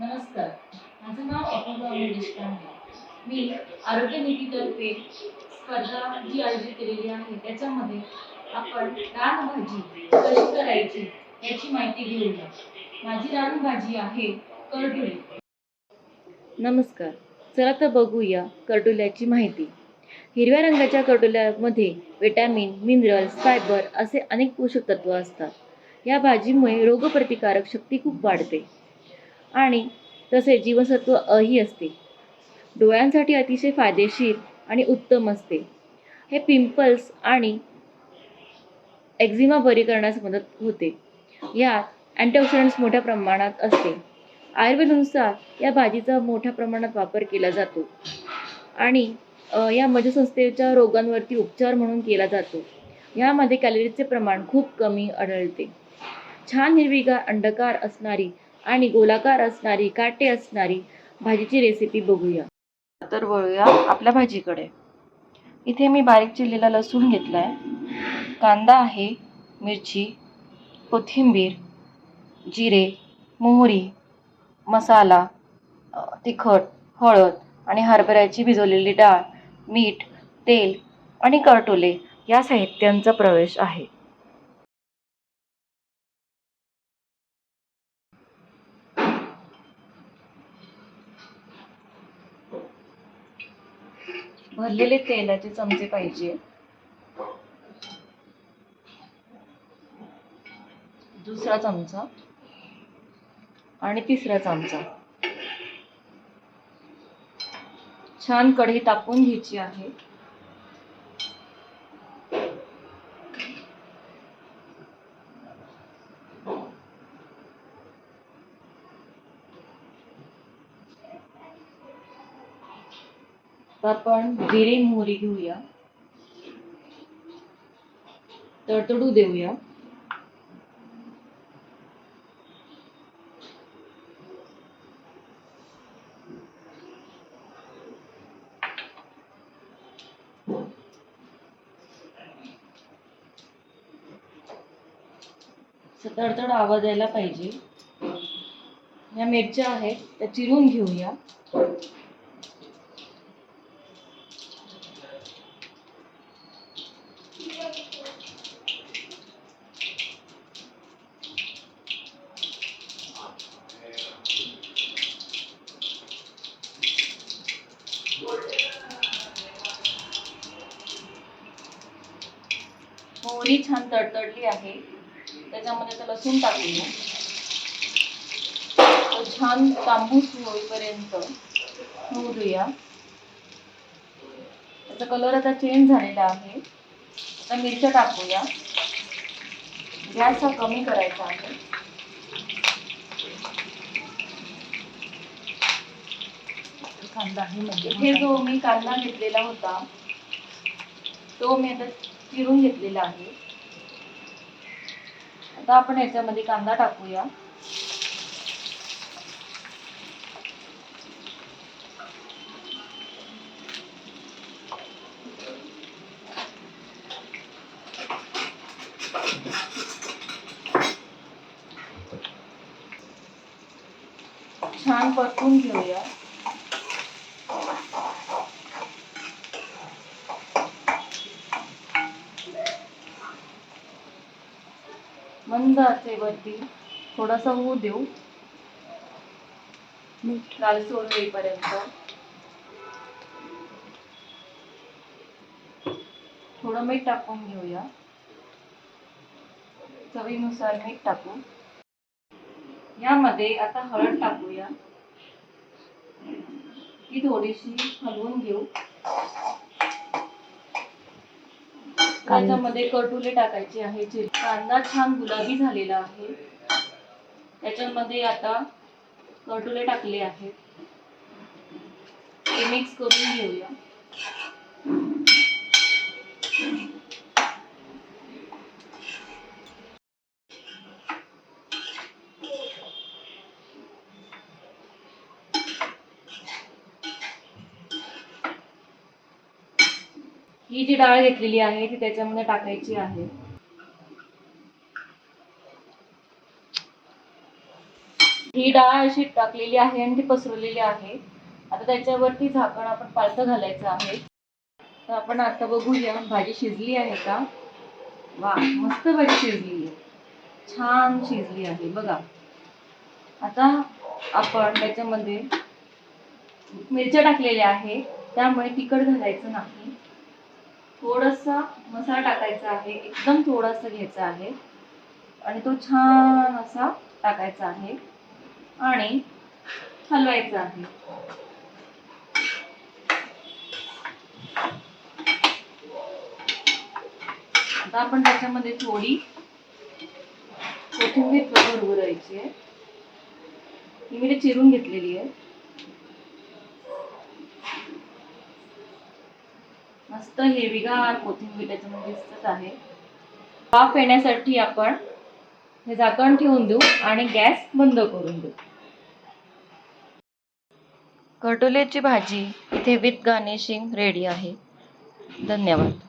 नमस्कार. माझं नाव अपूर्वा अमोल देशपांडे. मी आरोग्य नीतीतर्फे स्पर्धा जी आयोजित केलेली आहे त्याच्यामध्ये आपण रानभाजी कशी करायची याची माहिती घेऊया. माझी रानभाजी आहे करडुले नमस्कार. चला तर बघूया करडुल्याची माहिती. हिरव्या रंगाच्या करडुल्यामध्ये विटॅमिन मिनरल्स फायबर असे अनेक पोषक तत्व असतात. या भाजीमुळे रोगप्रतिकारक शक्ती खूप वाढते. आणि तसे जीवनसत्व अ ही असते. डोळ्यांसाठी अतिशय फायदेशीर आणि उत्तम असते. हे पिंपल्स आणि एक्झिमा बरी करण्यास मदत होते. यात अँटीऑक्सिडंट्स मोठ्या प्रमाणात असते. आयुर्वेदानुसार या भाजीचा मोठ्या प्रमाणात वापर केला जातो. आणि या मजसंस्थेच्या रोगांवरती उपचार म्हणून केला जातो. यामध्ये कॅलरीजचे प्रमाण खूप कमी आढळते. छान हिरवीगार अंडकार असणारी आणि गोलाकार असणारी काटे असणारी भाजीची रेसिपी बघूया. तर वळूया आपल्या भाजीकडे. इथे मी बारीक चिरलेला लसूण घेतला आहे कांदा आहे मिरची कोथिंबीर जिरे मोहरी मसाला तिखट हळद आणि हरभऱ्याची भिजवलेली डाळ मीठ तेल आणि करटोले या साहित्यांचा प्रवेश आहे. भरलेले तेलाचे चमचे पाहिजे. दुसरा चमचा. आणि तिसरा चमचा. छान कढई तापवून घ्यायची आहे. आता आपण जिरे मोहरी घेऊया. तडतडू देऊया. तडतड आवाज यायला पाहिजे. या मिरच्या आहेत त्या चिरून घेऊया. मोहरी छान तडतडली आहे. त्याच्यामध्ये आता लसूण टाकूया तो छान तांबूस होईपर्यंत होऊ देऊया. त्याचा कलर आता चेंज झालेला आहे. आता मिरच्या टाकूया. गॅस हा कमी करायचा आहे. कांदा म्हणजे इथे जो मी कांदा घेतलेला होता तो मी आता चिरून घेतलेला आहे. आता आपण याच्यामध्ये कांदा टाकूया. छान परतून घेऊया. मंद आचेवरती थोडासा होऊ देऊ. मीठ लालसर येईपर्यंत. थोडं मीठ टाकून घेऊया. चवीनुसार मीठ टाकू यामध्ये आता हळद टाकूया. ही थोडीशी हलवून घेऊ. त्याच्यामध्ये कटुले टाकायचे आहे जे कांदा छान गुलाबी झालेला आहे. त्याच्यामध्ये आता कटुले टाकले आहेत ते मिक्स करून घेऊया. ही जी डाळ घेतलेली आहे ती त्याच्यामध्ये टाकायची आहे. ही डाळ अशी टाकलेली आहे आणि ती पसरवलेली आहे. आता त्याच्यावरती झाकण आपण पालथं घालायचं आहे. तर आपण आता बघूया भाजी शिजली आहे का? वा मस्त भाजी शिजली आहे. छान शिजली आहे बघा. आता आपण त्याच्यामध्ये मिरच्या टाकलेल्या आहे त्यामुळे तिखट घालायचं नाही. थोडासा मसाला टाकायचा आहे एकदम थोडासा घ्यायचा आहे. आणि तो छान असा टाकायचा आहे आणि हलवायचा आहे. आता आपण त्याच्यामध्ये थोडी कोथिंबीर भरभरायची आहे. ही मी ते चिरून घेतलेली आहे. मस्त हिरवीगार कोथिंबीर त्याच्यामध्ये दिसतच आहे. वाफ येण्यासाठी आपण हे झाकण ठेवून देऊ आणि गॅस बंद करून देऊ. कटोल्याची भाजी इथे विथ गार्निशिंग रेडी आहे. धन्यवाद.